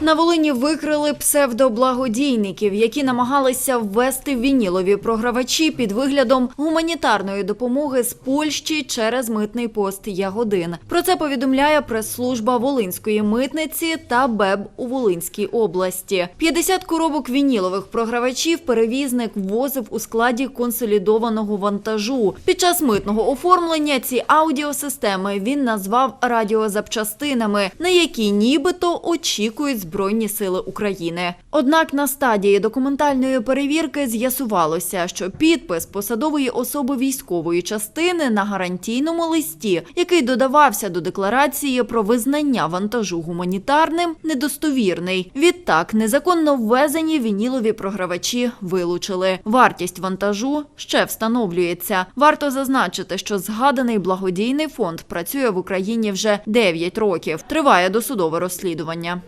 На Волині викрили псевдоблагодійників, які намагалися ввести вінілові програвачі під виглядом гуманітарної допомоги з Польщі через митний пост Ягодин. Про це повідомляє прес-служба Волинської митниці та БЕБ у Волинській області. 50 коробок вінілових програвачів перевізник ввозив у складі консолідованого вантажу. Під час митного оформлення ці аудіосистеми він назвав радіозапчастинами, на які нібито очікують Збройні сили України. Однак на стадії документальної перевірки з'ясувалося, що підпис посадової особи військової частини на гарантійному листі, який додавався до декларації про визнання вантажу гуманітарним, недостовірний. Відтак незаконно ввезені вінілові програвачі вилучили. Вартість вантажу ще встановлюється. Варто зазначити, що згаданий благодійний фонд працює в Україні вже 9 років. Триває досудове розслідування.